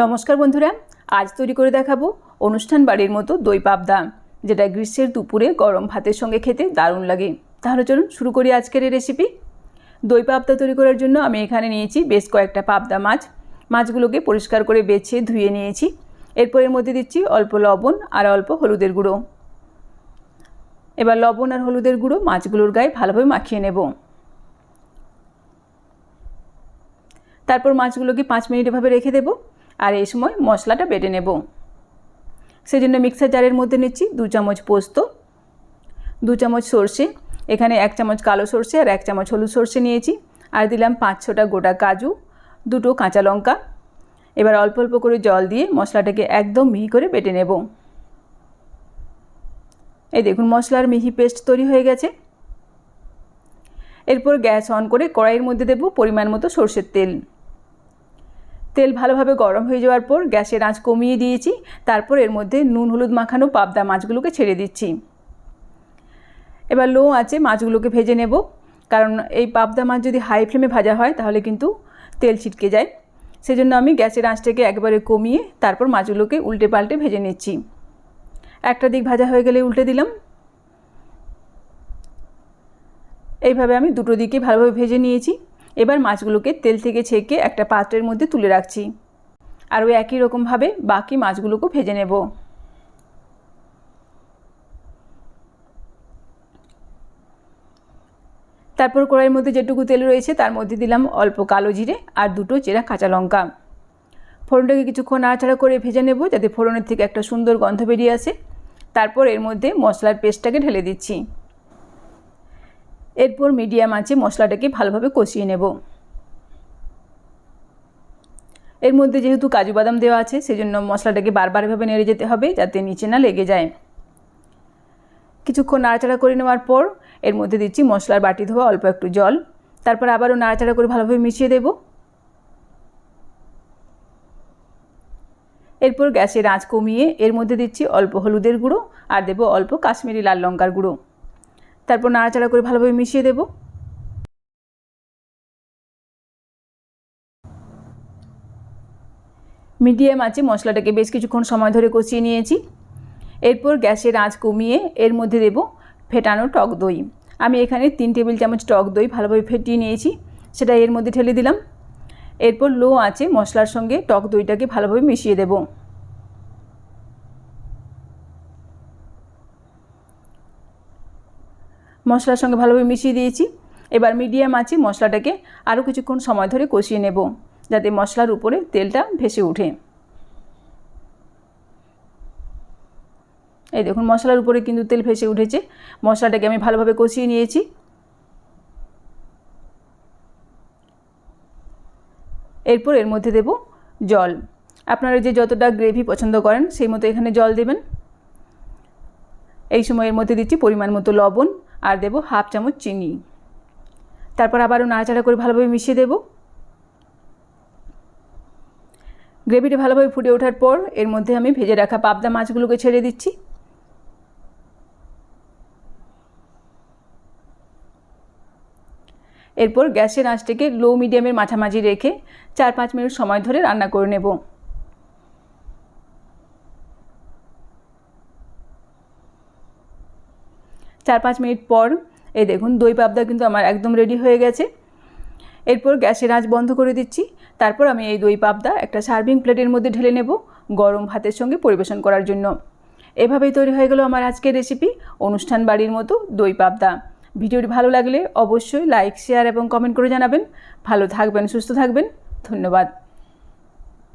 নমস্কার বন্ধুরা, আজ তৈরি করে দেখাবো অনুষ্ঠান বাড়ির মতো দই পাবদা, যেটা গ্রীষ্মের দুপুরে গরম ভাতের সঙ্গে খেতে দারুণ লাগে। তাহলে চলুন শুরু করি আজকের এই রেসিপি দই পাবদা তৈরি করার জন্য আমি এখানে নিয়েছি বেশ কয়েকটা পাবদা মাছ। মাছগুলোকে পরিষ্কার করে বেছে ধুয়ে নিয়েছি। এরপর এর মধ্যে দিচ্ছি অল্প লবণ আর অল্প হলুদের গুঁড়ো। এবার লবণ আর হলুদের গুঁড়ো মাছগুলোর গায়ে ভালোভাবে মাখিয়ে নেব। তারপর মাছগুলোকে পাঁচ মিনিট এভাবে রেখে দেবো। আর এই সময় মশলাটা বেটে নেব। সেজন্য মিক্সার জারের মধ্যে নিচ্ছি দু চামচ পোস্ত, দু চামচ সর্ষে, এখানে এক চামচ কালো সর্ষে আর এক চামচ হলুদ সর্ষে নিয়েছি। আর দিলাম পাঁচ ছটা গোটা কাজু, দুটো কাঁচা লঙ্কা। এবার অল্প অল্প করে জল দিয়ে মশলাটাকে একদম মিহি করে বেটে নেব। এই দেখুন মশলার মিহি পেস্ট তৈরি হয়ে গেছে। এরপর গ্যাস অন করে কড়াইয়ের মধ্যে দেব পরিমাণ মতো সর্ষের তেল। তেল ভালোভাবে গরম হয়ে যাওয়ার পর গ্যাসের আঁচ কমিয়ে দিয়েছি। তারপর এর মধ্যে নুন, হলুদ মাখানো পাবদা মাছগুলোকে ছেড়ে দিচ্ছি। এবার লো আছে মাছগুলোকে ভেজে নেব। কারণ এই পাবদা মাছ যদি হাই ফ্লেমে ভাজা হয়, তাহলে কিন্তু তেল ছিটকে যায়। সেজন্য আমি গ্যাসের আঁচটাকে একবারে কমিয়ে তারপর মাছগুলোকে উল্টে পাল্টে ভেজে নিচ্ছি। একটা দিক ভাজা হয়ে গেলে উল্টে দিলাম। এইভাবে আমি দুটো দিকে ভালোভাবে ভেজে নিয়েছি। এবার মাছগুলোকে তেল থেকে ছেঁকে একটা পাত্রের মধ্যে তুলে রাখছি। আর ওই একই রকমভাবে বাকি মাছগুলোকেও ভেজে নেব। তারপর কড়াইয়ের মধ্যে যেটুকু তেল রয়েছে তার মধ্যে দিলাম অল্প কালো জিরে আর দুটো চেরা কাঁচা লঙ্কা। ফোড়নটাকে কিছুক্ষণ নাড়াচাড়া করে ভেজে নেব যাতে ফোড়নের থেকে একটা সুন্দর গন্ধ বেরিয়ে আসে। তারপর এর মধ্যে মশলার পেস্টটাকে ঢেলে দিচ্ছি। এরপর মিডিয়াম আঁচে মশলাটাকে ভালোভাবে কষিয়ে নেব। এর মধ্যে যেহেতু কাজু বাদাম দেওয়া আছে, সেজন্য মশলাটাকে বারবার এভাবে নেড়ে যেতে হবে যাতে নিচে না লেগে যায়। কিছুক্ষণ নাড়াচাড়া করে নেওয়ার পর এর মধ্যে দিচ্ছি মশলার বাটি ধোয়া অল্প একটু জল। তারপর আবারও নাড়াচাড়া করে ভালোভাবে মিশিয়ে দেব। এরপর গ্যাসের আঁচ কমিয়ে এর মধ্যে দিচ্ছি অল্প হলুদের গুঁড়ো আর দেব অল্প কাশ্মীরি লাল লঙ্কার গুঁড়ো। তারপর নাড়াচাড়া করে ভালোভাবে মিশিয়ে দেব। মিডিয়াম আছে মশলাটাকে বেশ কিছুক্ষণ সময় ধরে কষিয়ে নিয়েছি। এরপর গ্যাসের আঁচ কমিয়ে এর মধ্যে দেব ফেটানো টক দই। আমি এখানে তিন টেবিল চামচ টক দই ভালোভাবে ফেটিয়ে নিয়েছি, সেটা এর মধ্যে ঠেলে দিলাম। এরপর লো আছে মশলার সঙ্গে টক দইটাকে ভালোভাবে মিশিয়ে দেবো। মশলার সঙ্গে ভালোভাবে মিশিয়ে দিয়েছি। এবার মিডিয়াম আছি মশলাটাকে আরও কিছুক্ষণ সময় ধরে কষিয়ে নেব, যাতে মশলার উপরে তেলটা ভেসে ওঠে। এই দেখুন, মশলার উপরে কিন্তু তেল ভেসে উঠেছে। মশলাটাকে আমি ভালোভাবে কষিয়ে নিয়েছি। এরপর এর মধ্যে দেব জল। আপনারা যে যতটা গ্রেভি পছন্দ করেন, সেই মতো এখানে জল দেবেন। এই সময় এর মধ্যে দিচ্ছি পরিমাণ মতো লবণ আর দেবো হাফ চামচ চিনি। তারপর আবারও নাড়াচাড়া করে ভালোভাবে মিশিয়ে দেব। গ্রেভিটা ভালোভাবে ফুটে ওঠার পর এর মধ্যে আমি ভেজে রাখা পাবদা মাছগুলোকে ছেড়ে দিচ্ছি। এরপর গ্যাসের আঁচটাকে লো মিডিয়ামের মাঝামাঝি রেখে চার পাঁচ মিনিট সময় ধরে রান্না করে নেব। চার পাঁচ মিনিট পর, এই দেখুন, দই পাবদা কিন্তু আমার একদম রেডি হয়ে গেছে। এরপর গ্যাসের আঁচ বন্ধ করে দিচ্ছি। তারপর আমি এই দই পাবদা একটা সার্ভিং প্লেটের মধ্যে ঢেলে নেব গরম ভাতের সঙ্গে পরিবেশন করার জন্য। এভাবেই তৈরি হয়ে গেল আমার আজকের রেসিপি অনুষ্ঠান বাড়ির মতো দই পাবদা। ভিডিওটি ভালো লাগলে অবশ্যই লাইক শেয়ার এবং কমেন্ট করে জানাবেন। ভালো থাকবেন, সুস্থ থাকবেন। ধন্যবাদ।